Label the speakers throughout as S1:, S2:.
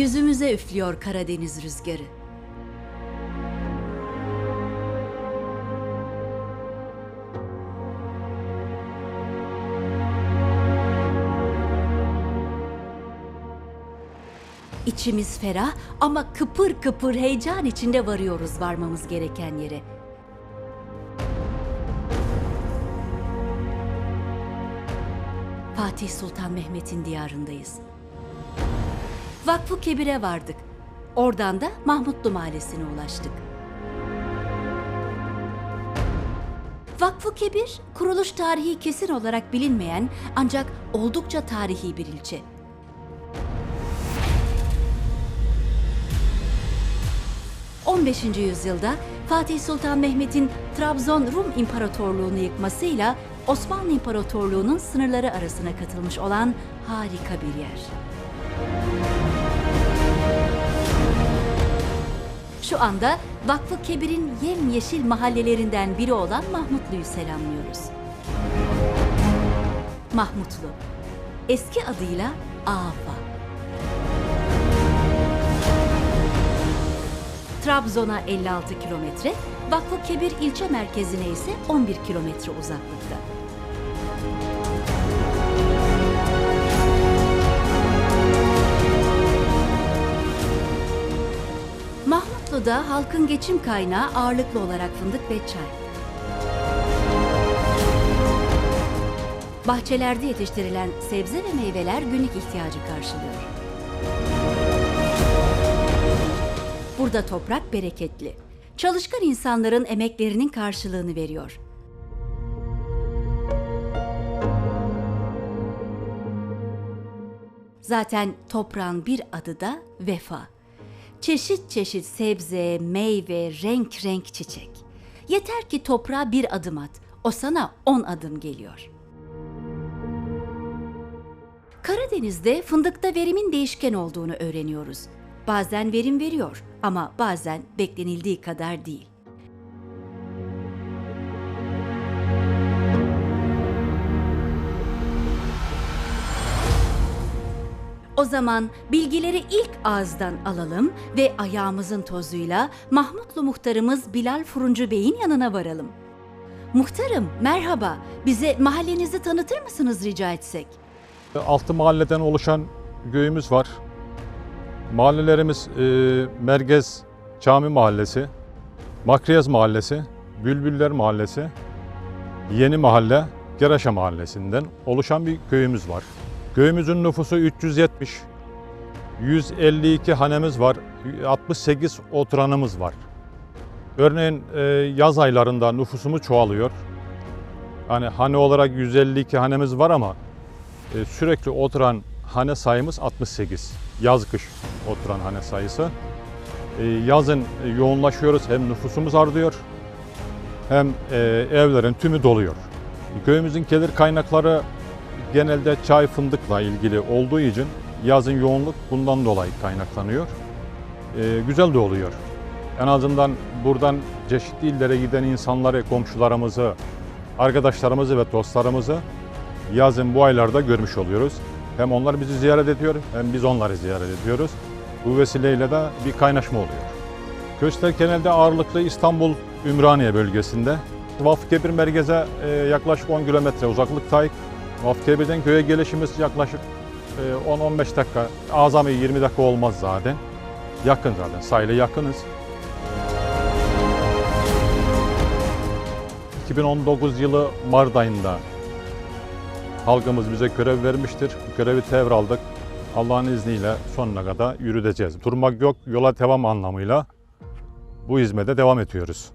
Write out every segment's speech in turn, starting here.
S1: Yüzümüze üflüyor Karadeniz rüzgarı. İçimiz ferah ama kıpır kıpır heyecan içinde varıyoruz varmamız gereken yere. Fatih Sultan Mehmet'in diyarındayız. Vakfı Kebir'e vardık. Oradan da Mahmutlu Mahallesi'ne ulaştık. Vakfı Kebir, kuruluş tarihi kesin olarak bilinmeyen ancak oldukça tarihi bir ilçe. ...15. yüzyılda Fatih Sultan Mehmet'in Trabzon Rum İmparatorluğunu yıkmasıyla Osmanlı İmparatorluğu'nun sınırları arasına katılmış olan harika bir yer. Şu anda Vakfı Kebir'in yemyeşil mahallelerinden biri olan Mahmutlu'yu selamlıyoruz. Mahmutlu, eski adıyla Afa. Trabzon'a 56 kilometre, Vakfı Kebir ilçe merkezine ise 11 kilometre uzaklıkta. Mahmutlu'da halkın geçim kaynağı ağırlıklı olarak fındık ve çay. Bahçelerde yetiştirilen sebze ve meyveler günlük ihtiyacı karşılıyor. Burada toprak bereketli. Çalışkan insanların emeklerinin karşılığını veriyor. Zaten toprağın bir adı da vefa. Çeşit çeşit sebze, meyve, renk renk çiçek. Yeter ki toprağa bir adım at. O sana on adım geliyor. Karadeniz'de fındıkta verimin değişken olduğunu öğreniyoruz. Bazen verim veriyor ama bazen beklenildiği kadar değil. O zaman bilgileri ilk ağızdan alalım ve ayağımızın tozuyla Mahmutlu muhtarımız Bilal Furuncu Bey'in yanına varalım. Muhtarım merhaba, bize mahallenizi tanıtır mısınız rica etsek?
S2: Altı mahalleden oluşan köyümüz var. Mahallelerimiz e, Mergez Cami Mahallesi, Makriyaz Mahallesi, Bülbüller Mahallesi, Yeni Mahalle, Geraşa Mahallesi'nden oluşan bir köyümüz var. Köyümüzün nüfusu 370, 152 hanemiz var, 68 oturanımız var. Örneğin e, yaz aylarında nüfusumuz çoğalıyor. Hani hane olarak 152 hanemiz var ama e, sürekli oturan hane sayımız 68. Yaz kış oturan hane sayısı. E, yazın yoğunlaşıyoruz hem nüfusumuz artıyor hem evlerin tümü doluyor. Köyümüzün gelir kaynakları genelde çay fındıkla ilgili olduğu için yazın yoğunluk bundan dolayı kaynaklanıyor. E, güzel de oluyor. En azından buradan çeşitli illere giden insanları, komşularımızı, arkadaşlarımızı ve dostlarımızı yazın bu aylarda görmüş oluyoruz. Hem onlar bizi ziyaret ediyor hem biz onları ziyaret ediyoruz. Bu vesileyle de bir kaynaşma oluyor. Köster genelde ağırlıklı İstanbul, Ümraniye bölgesinde. Vakfı Kebir merkeze e, yaklaşık 10 kilometre uzaklıktayız. Birden köye gelişimiz yaklaşık e, 10-15 dakika, azami 20 dakika olmaz zaten. Yakın zaten, sahile yakınız. 2019 yılı Mart ayında halkımız bize görev vermiştir. Görevi devraldık. Allah'ın izniyle sonuna kadar yürüteceğiz. Durmak yok, yola devam anlamıyla bu hizmete devam ediyoruz.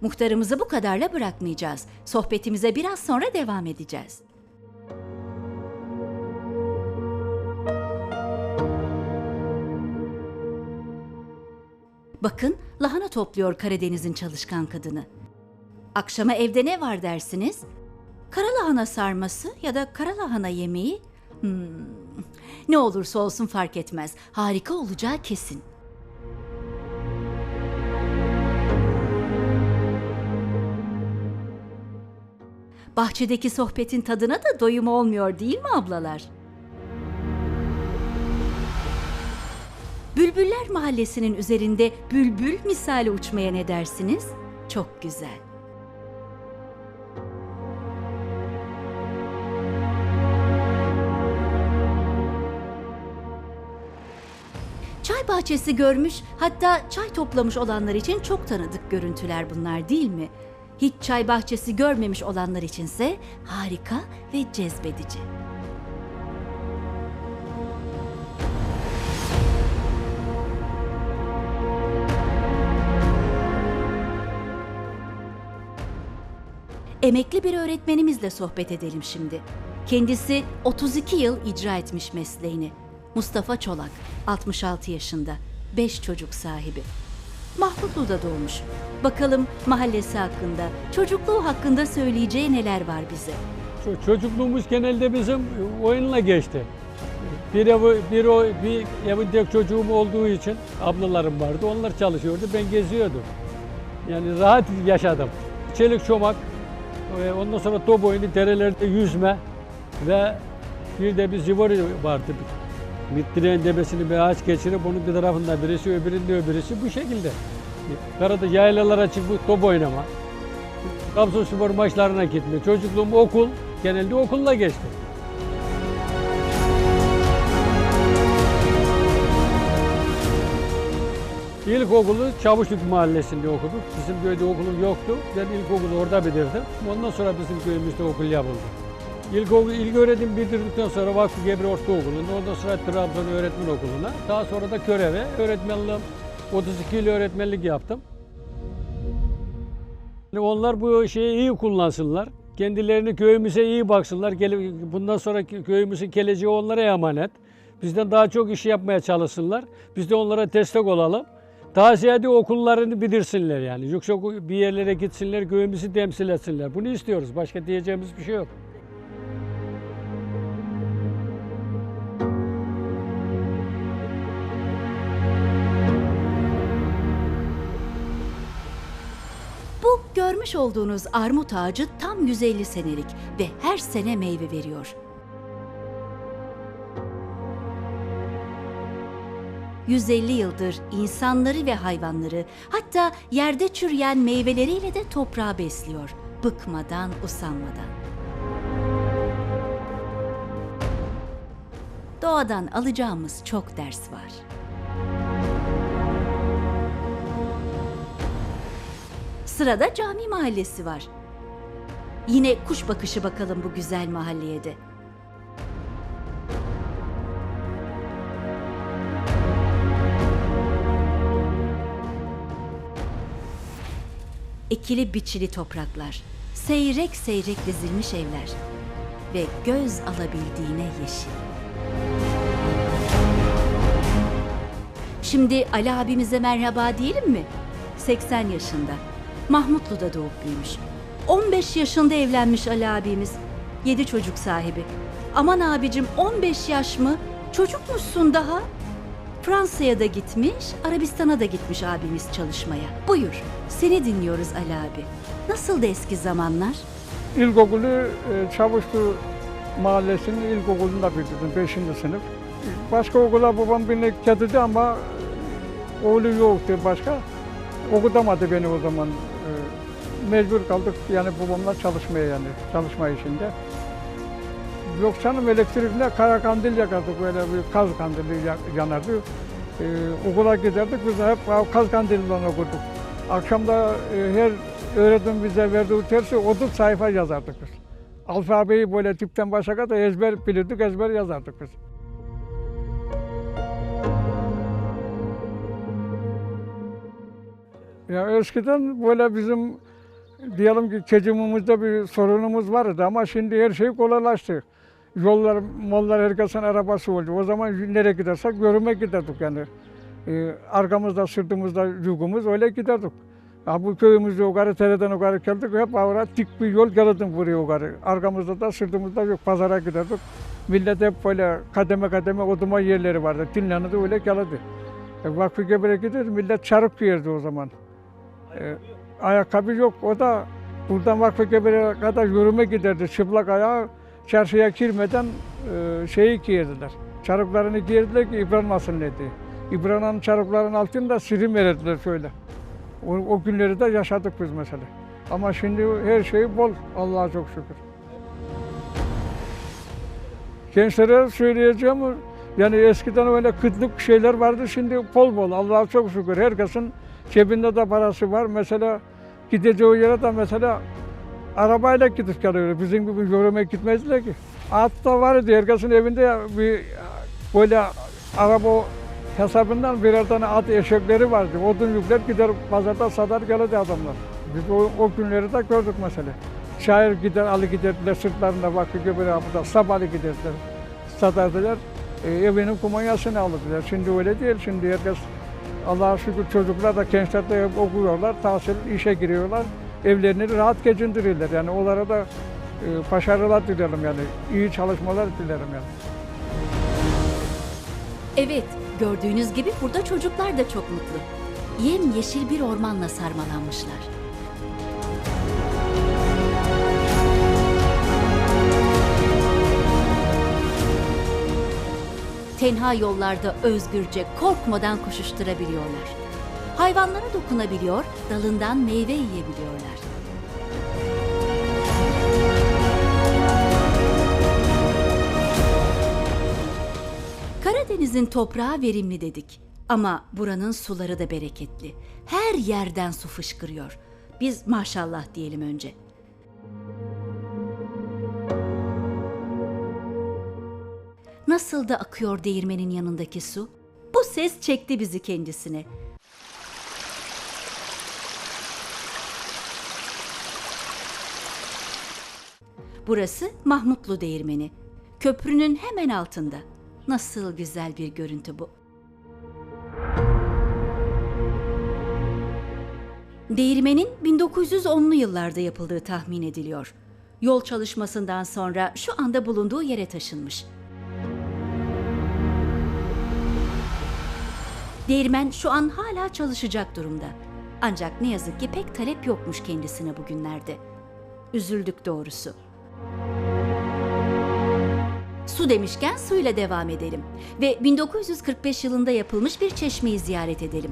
S1: Muhtarımızı bu kadarla bırakmayacağız. Sohbetimize biraz sonra devam edeceğiz. Bakın lahana topluyor Karadeniz'in çalışkan kadını. Akşama evde ne var dersiniz? Kara lahana sarması ya da kara lahana yemeği? Hmm, Ne olursa olsun fark etmez. Harika olacağı kesin. Bahçedeki sohbetin tadına da doyum olmuyor değil mi ablalar? Bülbüller Mahallesi'nin üzerinde bülbül misali uçmaya ne dersiniz? Çok güzel. Çay bahçesi görmüş, hatta çay toplamış olanlar için çok tanıdık görüntüler bunlar değil mi? Hiç çay bahçesi görmemiş olanlar içinse harika ve cezbedici. Emekli bir öğretmenimizle sohbet edelim şimdi. Kendisi 32 yıl icra etmiş mesleğini. Mustafa Çolak, 66 yaşında, 5 çocuk sahibi. Mahmutlu'da doğmuş. Bakalım mahallesi hakkında, çocukluğu hakkında söyleyeceği neler var bize.
S3: Ço- Çocukluğumuz genelde bizim oyunla geçti. Bir evi, bir, o, bir evin tek çocuğum olduğu için ablalarım vardı. Onlar çalışıyordu. Ben geziyordum. Yani rahat yaşadım. Çelik çomak, ondan sonra top oyunu, derelerde yüzme ve bir de bir zivori vardı. Mittireğin debesini bir ağaç geçirip onun bir tarafından birisi, öbüründe öbürisi bu şekilde. Karada yaylalara çıkıp top oynama. Trabzonspor maçlarına gitme. Çocukluğum okul, genelde okulla geçti. İlkokulu Çavuşluk Mahallesi'nde okuduk. Bizim köyde okulum yoktu. Ben ilkokulu orada bitirdim. Ondan sonra bizim köyümüzde okul yapıldı. İlkokul, ilk öğretim bitirdikten sonra Vakfı Gebri Ortaokulu'nda, ondan sonra Trabzon Öğretmen Okulu'na, daha sonra da Körev'e öğretmenliğim, 32 yıl öğretmenlik yaptım. Onlar bu şeyi iyi kullansınlar. Kendilerini köyümüze iyi baksınlar. Bundan sonra köyümüzün geleceği onlara emanet. Bizden daha çok iş yapmaya çalışsınlar. Biz de onlara destek olalım. Daha ziyade okullarını bitirsinler yani. Yüksek bir yerlere gitsinler, köyümüzü temsil etsinler. Bunu istiyoruz. Başka diyeceğimiz bir şey yok.
S1: Bu görmüş olduğunuz armut ağacı tam 150 senelik ve her sene meyve veriyor. ...150 yıldır insanları ve hayvanları... ...hatta yerde çürüyen meyveleriyle de toprağı besliyor. Bıkmadan, usanmadan. Doğadan alacağımız çok ders var. Sırada cami mahallesi var. Yine kuş bakışı bakalım bu güzel mahalleye de. Ekili biçili topraklar, seyrek seyrek dizilmiş evler ve göz alabildiğine yeşil. Şimdi Ali abimize merhaba diyelim mi? 80 yaşında. Mahmutlu'da doğup büyümüş. 15 yaşında evlenmiş Ali abimiz. 7 çocuk sahibi. Aman abicim 15 yaş mı? Çocukmuşsun daha. Fransa'ya da gitmiş, Arabistan'a da gitmiş abimiz çalışmaya. Buyur, seni dinliyoruz Ali abi. Nasıldı eski zamanlar?
S4: İlkokulu e, Çavuşlu Mahallesi'nin ilkokulunda bitirdim 5. sınıf. Başka okula babam beni getirdi ama e, oğlu yoktu başka. Okutamadı beni o zaman. E, Mecbur kaldık yani babamla çalışmaya yani çalışma işinde. Yok canım elektrikle kara kandil yakardık böyle bir kaz kandili ya- yanardı. Ee, okula giderdik biz hep kaz kandilinden okurduk. Akşamda e, her öğretmen bize verdiği dersi 30 sayfa yazardık biz. Alfabeyi böyle tipten başa kadar ezber bilirdik, ezber yazardık biz. Ya eskiden böyle bizim diyelim ki çekimimizde bir sorunumuz vardı ama şimdi her şey kolaylaştı. Yollar, mollar herkesin arabası oldu. O zaman nereye gidersek görüme giderdik yani. Ee, arkamızda, sırtımızda yükümüz öyle giderdik. Ha, bu köyümüzde yukarı, tereden yukarı geldik. Hep avra dik bir yol gelirdim buraya yukarı. Arkamızda da sırtımızda yok. Pazara giderdik. Millet hep böyle kademe kademe oduma yerleri vardı. Dinlenirdi öyle gelirdi. E, Vakfı Gebre'ye gidiyordu. Millet çarık giyerdi o zaman. E, ayakkabı yok. O da buradan Vakfı Gebre'ye kadar yürüme giderdi. Çıplak ayağı çarşıya girmeden e, şeyi giyerdiler. Çarıklarını giyerdiler ki yıpranmasın dedi. İbrahim'in çarıklarının altında sirim verirdiler şöyle. O, o günleri de yaşadık biz mesela. Ama şimdi her şey bol. Allah'a çok şükür. Gençlere söyleyeceğim yani eskiden öyle kıtlık şeyler vardı şimdi bol bol Allah'a çok şükür herkesin cebinde de parası var. Mesela gideceği yere de mesela arabayla gidip geliyor. Bizim gibi yürümek gitmezdiler ki. At da vardı herkesin evinde bir böyle araba hesabından birer tane at eşekleri vardı. Odun yükler gider pazarda satar gelirdi adamlar. Biz o, o günleri de gördük mesela. Şair gider alı giderdiler sırtlarında vakı gibi burada sabahlı giderdiler. Satardılar. E, evinin kumanyasını alırdılar. Şimdi öyle değil. Şimdi herkes Allah'a şükür çocuklar da gençler de okuyorlar. Tahsil işe giriyorlar. Evlerini rahat geçindiriyorlar. Yani onlara da e, başarılar dilerim yani. iyi çalışmalar dilerim yani.
S1: Evet, gördüğünüz gibi burada çocuklar da çok mutlu. Yem yeşil bir ormanla sarmalanmışlar. Tenha yollarda özgürce korkmadan koşuşturabiliyorlar. Hayvanlara dokunabiliyor, dalından meyve yiyebiliyorlar. Karadeniz'in toprağı verimli dedik. Ama buranın suları da bereketli. Her yerden su fışkırıyor. Biz maşallah diyelim önce. Nasıl da akıyor değirmenin yanındaki su? Bu ses çekti bizi kendisine. Burası Mahmutlu Değirmeni. Köprünün hemen altında. Nasıl güzel bir görüntü bu. Değirmenin 1910'lu yıllarda yapıldığı tahmin ediliyor. Yol çalışmasından sonra şu anda bulunduğu yere taşınmış. Değirmen şu an hala çalışacak durumda. Ancak ne yazık ki pek talep yokmuş kendisine bugünlerde. Üzüldük doğrusu. Su demişken suyla devam edelim ve 1945 yılında yapılmış bir çeşmeyi ziyaret edelim.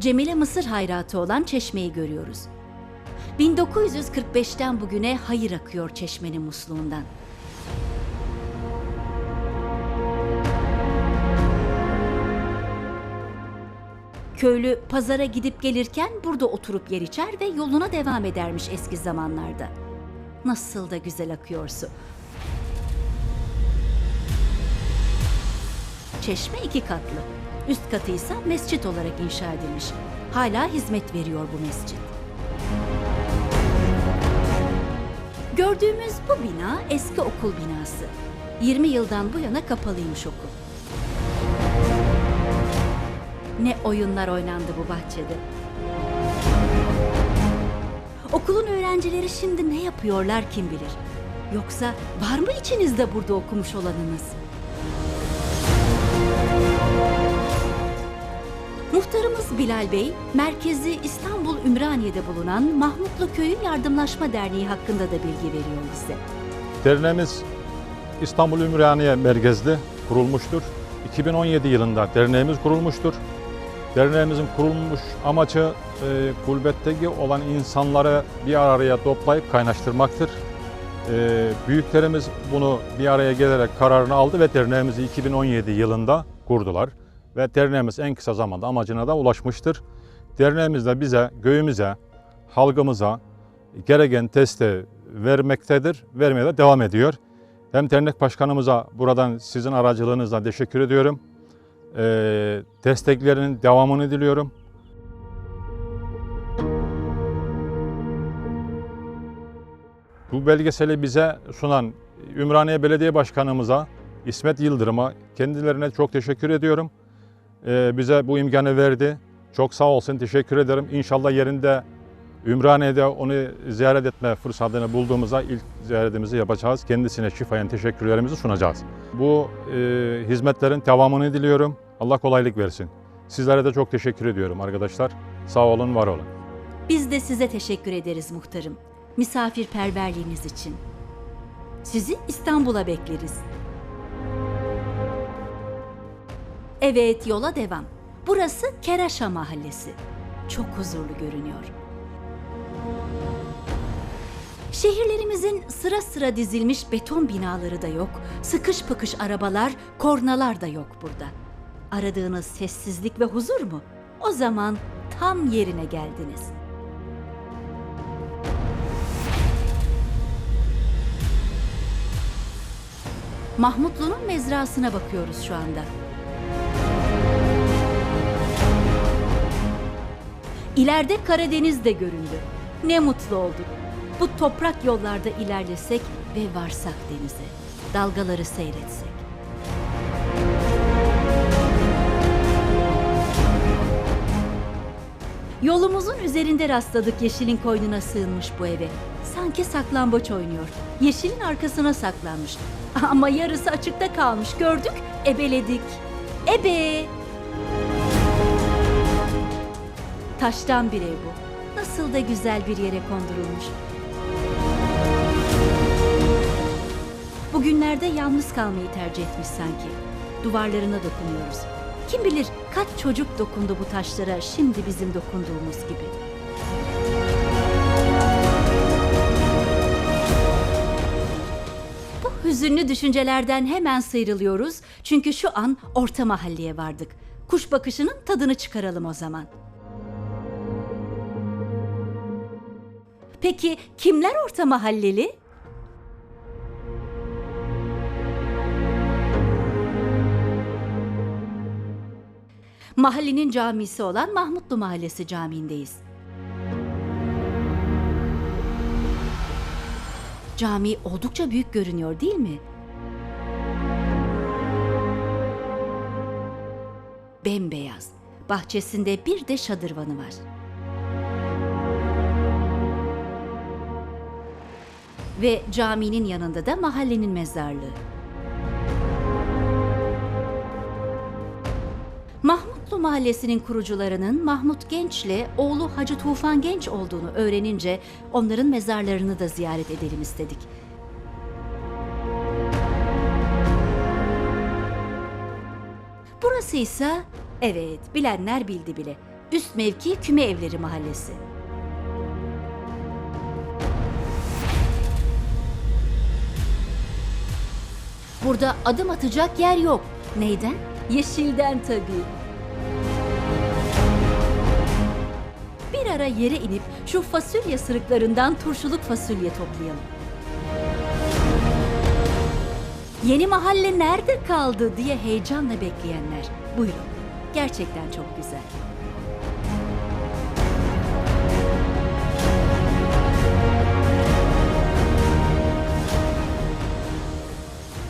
S1: Cemile Mısır hayratı olan çeşmeyi görüyoruz. 1945'ten bugüne hayır akıyor çeşmenin musluğundan. Köylü pazara gidip gelirken burada oturup yer içer ve yoluna devam edermiş eski zamanlarda. Nasıl da güzel akıyor su. Çeşme iki katlı. Üst katı ise mescit olarak inşa edilmiş. Hala hizmet veriyor bu mescit. Gördüğümüz bu bina eski okul binası. 20 yıldan bu yana kapalıymış okul. Ne oyunlar oynandı bu bahçede. Okulun öğrencileri şimdi ne yapıyorlar kim bilir. Yoksa var mı içinizde burada okumuş olanınız? Muhtarımız Bilal Bey, merkezi İstanbul Ümraniye'de bulunan Mahmutlu Köyü Yardımlaşma Derneği hakkında da bilgi veriyor bize.
S2: Derneğimiz İstanbul Ümraniye merkezli kurulmuştur. 2017 yılında derneğimiz kurulmuştur. Derneğimizin kurulmuş amacı e, gulbetteki olan insanları bir araya toplayıp kaynaştırmaktır. E, büyüklerimiz bunu bir araya gelerek kararını aldı ve derneğimizi 2017 yılında kurdular. Ve derneğimiz en kısa zamanda amacına da ulaşmıştır. Derneğimiz de bize, köyümüze, halkımıza gereken desteği vermektedir, vermeye de devam ediyor. Hem dernek başkanımıza buradan sizin aracılığınızla teşekkür ediyorum. E, desteklerinin devamını diliyorum. Bu belgeseli bize sunan Ümraniye Belediye Başkanımıza, İsmet Yıldırım'a kendilerine çok teşekkür ediyorum. Ee, bize bu imkanı verdi. Çok sağ olsun, teşekkür ederim. İnşallah yerinde Ümraniye'de onu ziyaret etme fırsatını bulduğumuzda ilk ziyaretimizi yapacağız. Kendisine şifayen teşekkürlerimizi sunacağız. Bu e, hizmetlerin devamını diliyorum. Allah kolaylık versin. Sizlere de çok teşekkür ediyorum arkadaşlar. Sağ olun, var olun.
S1: Biz de size teşekkür ederiz muhtarım. Misafirperverliğiniz için. Sizi İstanbul'a bekleriz. Evet, yola devam. Burası Keraşa Mahallesi. Çok huzurlu görünüyor. Şehirlerimizin sıra sıra dizilmiş beton binaları da yok, sıkış pıkış arabalar, kornalar da yok burada. Aradığınız sessizlik ve huzur mu? O zaman tam yerine geldiniz. Mahmutlu'nun mezrasına bakıyoruz şu anda. İleride Karadeniz de göründü. Ne mutlu olduk. Bu toprak yollarda ilerlesek ve varsak denize. Dalgaları seyretsek. Yolumuzun üzerinde rastladık yeşilin koynuna sığınmış bu eve. Sanki saklambaç oynuyor. Yeşilin arkasına saklanmış. Ama yarısı açıkta kalmış. Gördük, ebeledik. Ebe! Taştan bir ev bu. Nasıl da güzel bir yere kondurulmuş. Bugünlerde yalnız kalmayı tercih etmiş sanki. Duvarlarına dokunuyoruz. Kim bilir kaç çocuk dokundu bu taşlara şimdi bizim dokunduğumuz gibi. Bu hüzünlü düşüncelerden hemen sıyrılıyoruz çünkü şu an orta mahalleye vardık. Kuş bakışının tadını çıkaralım o zaman. Peki kimler orta mahalleli? Mahallenin camisi olan Mahmutlu Mahallesi Camii'ndeyiz. Cami oldukça büyük görünüyor değil mi? Bembeyaz. Bahçesinde bir de şadırvanı var. Ve caminin yanında da mahallenin mezarlığı. Mahallesi'nin kurucularının Mahmut Genç'le oğlu Hacı Tufan Genç olduğunu öğrenince onların mezarlarını da ziyaret edelim istedik. Burası ise evet bilenler bildi bile. Üst mevki Küme Evleri Mahallesi. Burada adım atacak yer yok. Neyden? Yeşilden tabii. Bir ara yere inip şu fasulye sırıklarından turşuluk fasulye toplayalım. Yeni mahalle nerede kaldı diye heyecanla bekleyenler. Buyurun. Gerçekten çok güzel.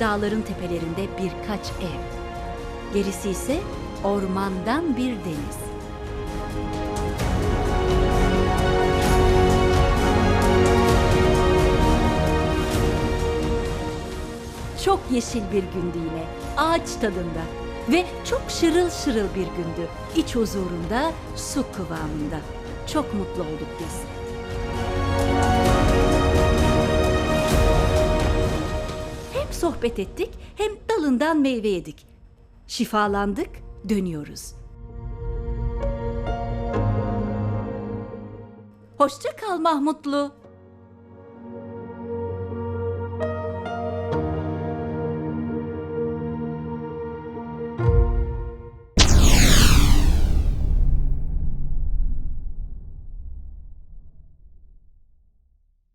S1: Dağların tepelerinde birkaç ev. Gerisi ise ormandan bir deniz. çok yeşil bir gündü yine. Ağaç tadında ve çok şırıl şırıl bir gündü. İç huzurunda, su kıvamında. Çok mutlu olduk biz. Hem sohbet ettik hem dalından meyve yedik. Şifalandık, dönüyoruz. Hoşça kal Mahmutlu.